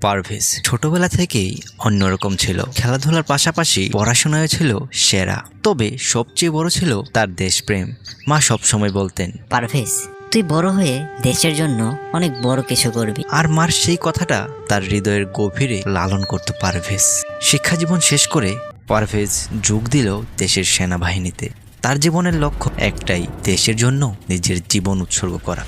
পারভেজ ছোটবেলা থেকেই অন্যরকম ছিল। খেলাধুলার পাশাপাশি পড়াশোনায় ছিল সেরা। তবে সবচেয়ে বড় ছিল তার দেশপ্রেম। মা সবসময় বলতেন পারভেজ তুই বড় হয়ে দেশের জন্য অনেক বড় কিছু করবি। আর মার সেই কথাটা তার হৃদয়ের গভীরে লালন করতে পারভেজ। শিক্ষা জীবন শেষ করে পারভেজ যোগ দিল দেশের সেনাবাহিনীতে। তার জীবনের লক্ষ্য একটাই দেশের জন্য নিজের জীবন উৎসর্গ করা।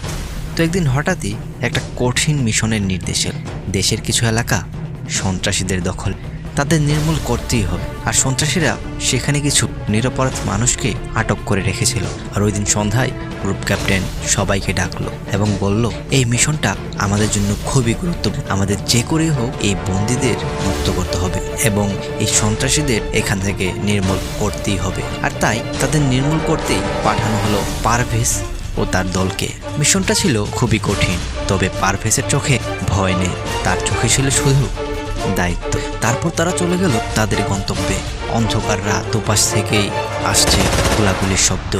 তো একদিন হঠাৎই একটা কঠিন মিশনের নির্দেশ এলো। দেশের কিছু এলাকা সন্ত্রাসীদের দখল। তাদের নির্মূল করতেই হবে। আর সন্ত্রাসীরা সেখানে কিছু নিরপরাধ মানুষকে আটক করে রেখেছিল। আর ওই দিন সন্ধ্যায় গ্রুপ ক্যাপ্টেন সবাইকে ডাকলো এবং বলল, এই মিশনটা আমাদের জন্য খুবই গুরুত্বপূর্ণ। আমাদের যে করেই হোক এই বন্দীদের মুক্ত করতে হবে এবং এই সন্ত্রাসীদের এখান থেকে নির্মূল করতেই হবে। আর তাই তাদের নির্মূল করতেই পাঠানো হলো পারভেজ ও তার দলকে। মিশনটা ছিল খুবই কঠিন, তবে পারভেজের চোখে ভয় নেই, তার চোখে ছিল শুধু দায়িত্ব। তারপর তারা চলে গেল তাদের গন্তব্যে। অন্ধকার রাত দুপাশ থেকেই আসছে গোলাগুলির শব্দ।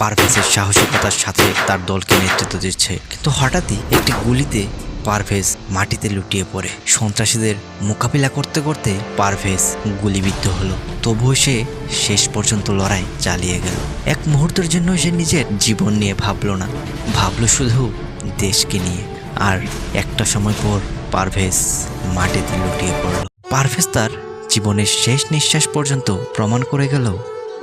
পারভেজের সাহসিকতার সাথে তার দলকে নেতৃত্ব দিচ্ছে, কিন্তু হঠাৎই একটি গুলিতে পারভেজ মাটিতে লুটিয়ে পড়ে। সন্ত্রাসীদের মোকাবিলা করতে করতে পারভেজ গুলিবিদ্ধ হলো। তবুও সে শেষ পর্যন্ত লড়াই চালিয়ে গেল। এক মুহূর্তের জন্য সে নিজের জীবন নিয়ে ভাবলো না। ভাবলো শুধু দেশকে নিয়ে। আর একটা সময় পর পারভেজ মাটিতে লুটিয়ে পড়ল। পারভেজ তার জীবনের শেষ নিঃশ্বাস পর্যন্ত প্রমাণ করে গেল,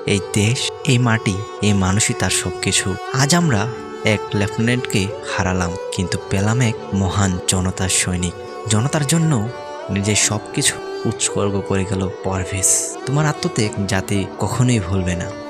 এই দেশ, এই মাটি, এই মানুষই তার সব কিছু আজ আমরা এক লেফটেন্যান্টকে হারালাম, কিন্তু পেলাম এক মহান জনতার সৈনিক। জনতার জন্য নিজের সব কিছু উৎসর্গ করে গেল পারভেজ। তোমার আত্মত্যাগ জাতি কখনোই ভুলবে না।